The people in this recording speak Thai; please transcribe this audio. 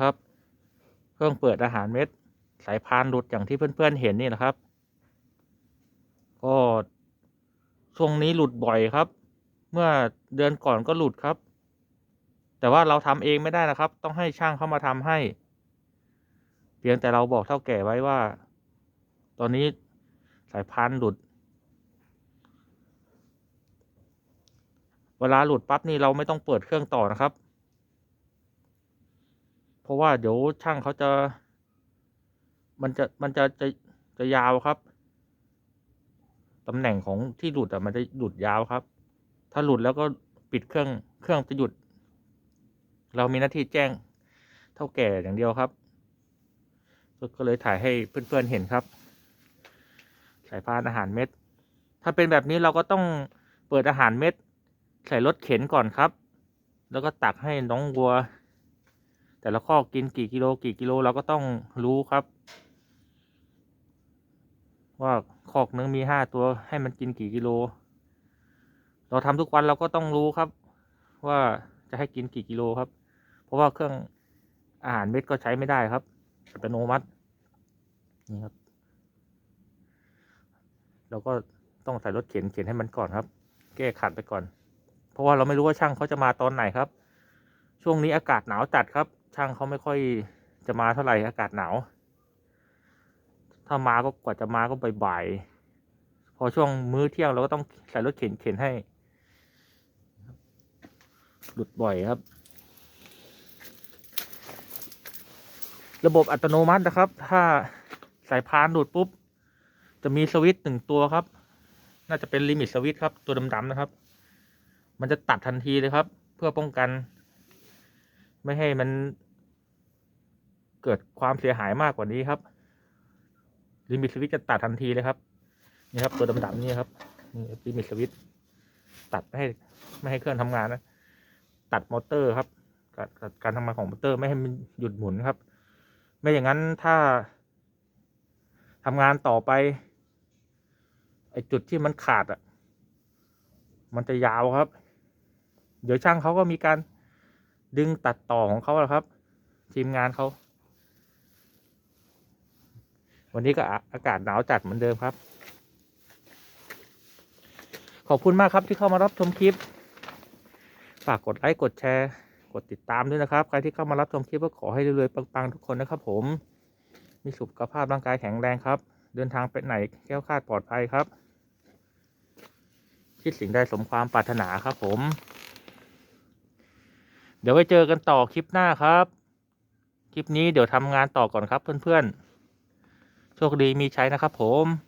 ครับ เครื่องเปิดอาหารเม็ด สายพานหลุดอย่างที่เพื่อนๆเห็นนี่นะครับ ก็ช่วงนี้หลุดบ่อยครับ เมื่อเดือนก่อนก็หลุดครับ แต่ว่าเราทำเองไม่ได้นะครับ ต้องให้ช่างเข้ามาทำให้ เพียงแต่เราบอกเท่าแก่ไว้ว่า ตอนนี้สายพานหลุด เวลาหลุดปั๊บนี่เราไม่ต้องเปิดเครื่องต่อนะครับ เพราะว่าเดี๋ยวช่างเขาจะ มันจะมันจะจะจะยาวครับตำแหน่งของที่หลุดอะมันจะหลุดยาวครับ ถ้าหลุดแล้วก็ปิดเครื่องเครื่องจะหยุด เรามีหน้าที่แจ้งเท่าแก่อย่างเดียวครับ ก็เลยถ่ายให้เพื่อนๆเห็นครับ สายพานอาหารเม็ด ถ้าเป็นแบบนี้เราก็ต้องเปิดอาหารเม็ด ใส่รถเข็นก่อนครับ แล้วก็ตักให้น้องวัว แต่ละข้อกินกี่กิโลกี่กิโลเราก็ต้องรู้ครับ ว่าคอกนึงมีห้าตัวให้มันกินกี่กิโล เราทำทุกวันเราก็ต้องรู้ครับ ว่าจะให้กินกี่กิโลครับ เพราะว่าเครื่องอาหารเม็ดก็ใช้ไม่ได้ครับอัตโนมัตินี่ครับ เราก็ต้องใส่รถเข็นเข็นให้มันก่อนครับ แก้ขัดไปก่อน เพราะว่าเราไม่รู้ว่าช่างเขาจะมาตอนไหนครับ ช่วงนี้อากาศหนาวจัดครับ ช่างเขาไม่ค่อยจะมาเท่าไหร่อากาศหนาว ถ้ามาก็กว่าจะมาก็บ่ายๆพอช่วงมื้อเที่ยงเราก็ต้องใส่รถเข็นเข็นให้ หลุดบ่อยครับ ระบบอัตโนมัตินะครับ ถ้าสายพานหลุดปุ๊บ จะมีสวิตช์หนึ่งตัวครับ น่าจะเป็นลิมิตสวิตช์ครับ ตัวดำๆนะครับ มันจะตัดทันทีเลยครับ เพื่อป้องกัน ไม่ให้มัน เกิดความเสียหายมากกว่านี้ครับลิมิตสวิตจะตัดทันทีเลยครับ นี่ครับ ตัวดำๆนี่ครับนี่ลิมิตสวิตตัดไม่ให้ไม่ให้เครื่องทำงานนะตัดมอเตอร์ครับการการทำงานของมอเตอร์ไม่ให้มันหยุดหมุนครับ ไม่อย่างนั้นถ้าทำงานต่อไปไอจุดที่มันขาดอะ มันจะยาวครับ เดี๋ยวช่างเขาก็มีการ ดึงตัดต่อของเขาแหละครับ ทีมงานเขา วันนี้ก็อากาศหนาวจัดเหมือนเดิมครับ ขอบคุณมากครับที่เข้ามารับชมคลิป ฝากกดไลค์กดแชร์ กดติดตามด้วยนะครับ ใครที่เข้ามารับชมคลิปก็ขอให้รวยๆปังๆทุกคนนะครับ ผม มีสุขภาพร่างกายแข็งแรงครับ เดินทางไปไหนแคล้วคาดปลอดภัยครับคิดสิ่งใดสมความปรารถนาครับผม เดี๋ยวไว้เจอกันต่อคลิปหน้าครับ คลิปนี้เดี๋ยวทำงานต่อก่อนครับเพื่อนๆ โชคดีมีใช้นะครับผม